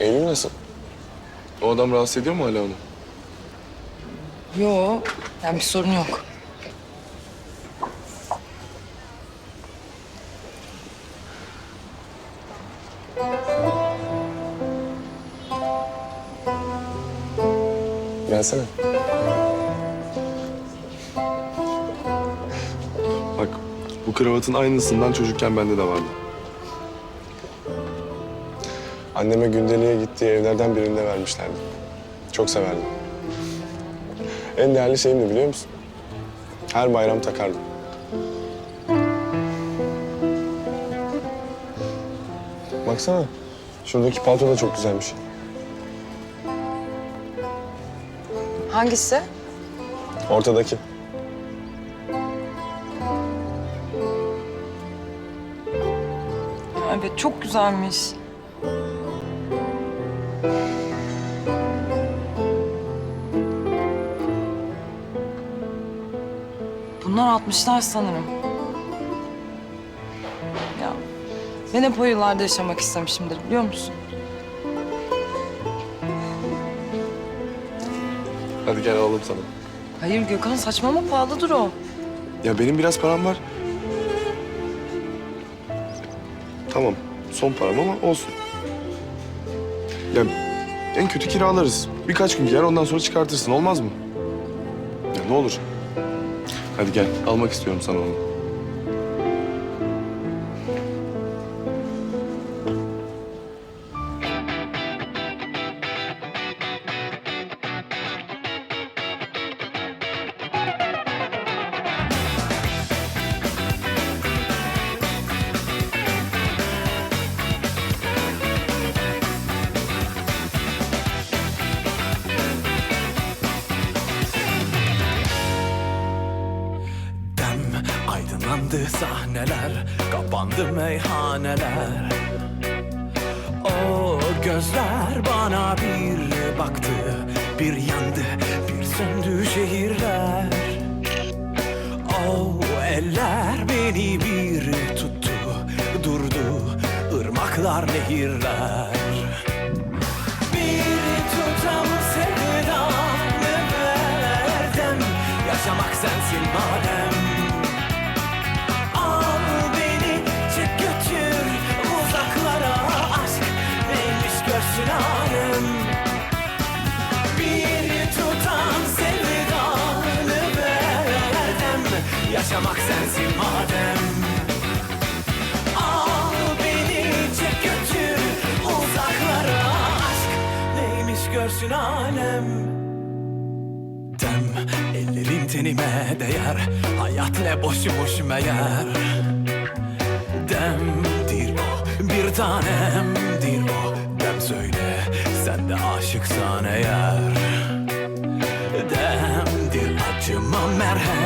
Eylül nasıl? O adam rahatsız ediyor mu hala onu? Yo, yani bir sorun yok. Gelsene. Bak bu kravatın aynısından çocukken bende de vardı. Anneme gündeliğe gittiği evlerden birinde vermişlerdi. Çok severdim. En değerli şeyim de biliyor musun? Her bayram takardım. Baksana. Şuradaki palto da çok güzelmiş. Hangisi? Ortadaki. Evet, çok güzelmiş. 60'lar sanırım. Ya ben hep o yıllarda yaşamak istemişimdir biliyor musun? Hadi gel alalım sana. Hayır Gökhan saçmalama pahalıdır o. Ya benim biraz param var. Tamam, son param ama olsun. Ya en kötü kiralarız. Birkaç gün giyer ondan sonra çıkartırsın olmaz mı? Ya ne olur. Hadi gel, almak istiyorum sana onu. Aydınlandı sahneler Kapandı meyhaneler. O gözler bana bir baktı Bir yandı bir söndü şehirler. O eller beni bir tuttu Durdu ırmaklar nehirler. Bir tutam sevdanı verdim Yaşamak sensin madem Yaşamak sensin madem. Al beni çek götür uzaklara Aşk neymiş görsün alem. Dem ellerin tenime değer Hayat ne boşmuş meğer Demdir o bir tanemdir o. Dem söyle sen de aşıksan eğer. Demdir acıma merhemdir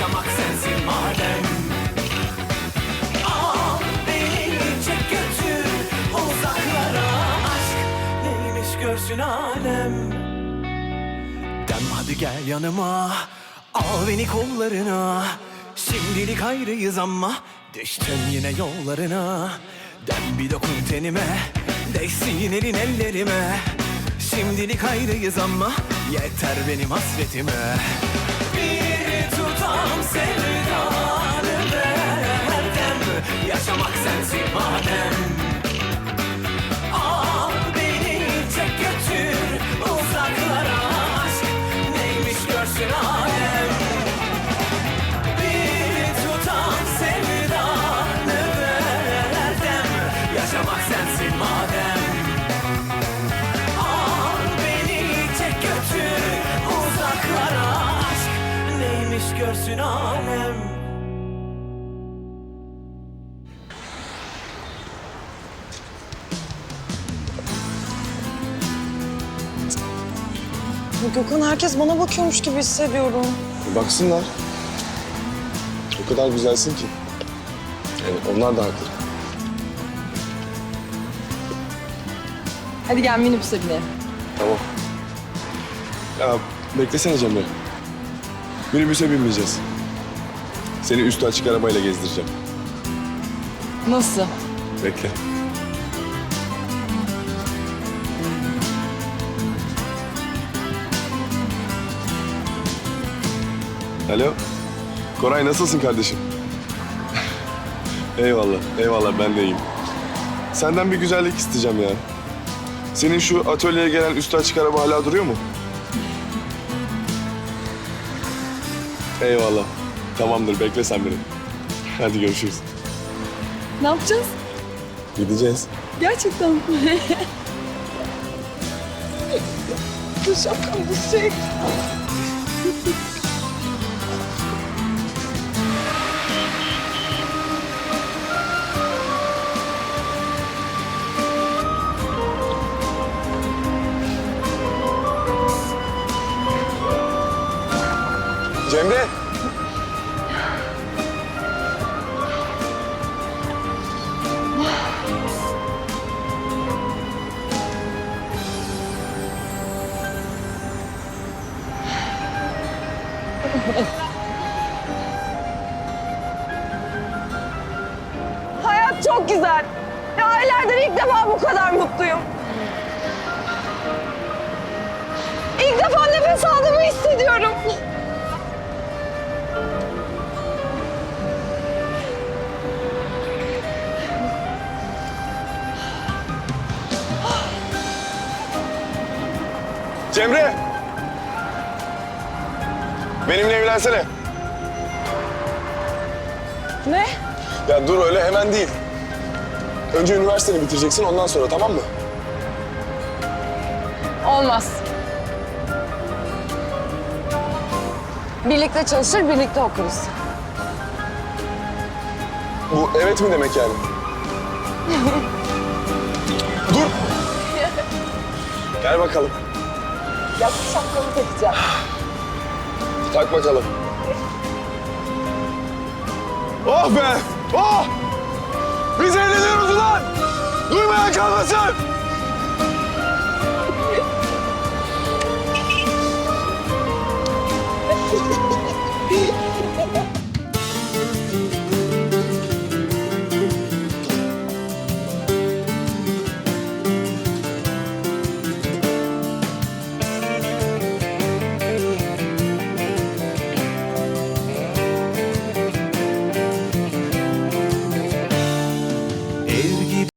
Yaşamak sensin madem. Al beni çek götür uzaklara Aşk neymiş görsün alem. Dem hadi gel yanıma Al beni kollarına. Şimdilik ayrıyız ama Düştüm yine yollarına. Dem bir dokun tenime Değsin elin ellerime. Şimdilik ayrıyız ama Yeter benim hasretime annem Gökhan herkes bana bakıyormuş gibi hissediyorum. Baksınlar. O kadar güzelsin ki. Yani onlar da haklı. Hadi gel minibüse binelim. Tamam. Ya beklesene Cemre. Minibüse binmeyeceğiz. Seni üstü açık arabayla gezdireceğim. Nasıl? Bekle. Alo. Koray nasılsın kardeşim? eyvallah, eyvallah ben de iyiyim. Senden bir güzellik isteyeceğim ya. Senin şu atölyeye gelen üstü açık araba hala duruyor mu? Eyvallah. Tamamdır, bekle sen beni. Hadi görüşürüz. Ne yapacağız? Gideceğiz. Gerçekten mi? Bu şapkam düşecek. Çok güzel. Ya aylardır ilk defa bu kadar mutluyum. İlk defa nefes aldığımı hissediyorum. Cemre. Benimle evlensene. Ne? Ya dur öyle hemen değil. Önce üniversiteni bitireceksin ondan sonra tamam mı? Olmaz. Birlikte çalışır, birlikte okuruz. Bu evet mi demek yani? dur. Gel bakalım. Bu şapkamı takacağım. Tak bakalım. Oh be! Oh! Biz eğleniyoruz kalmasın.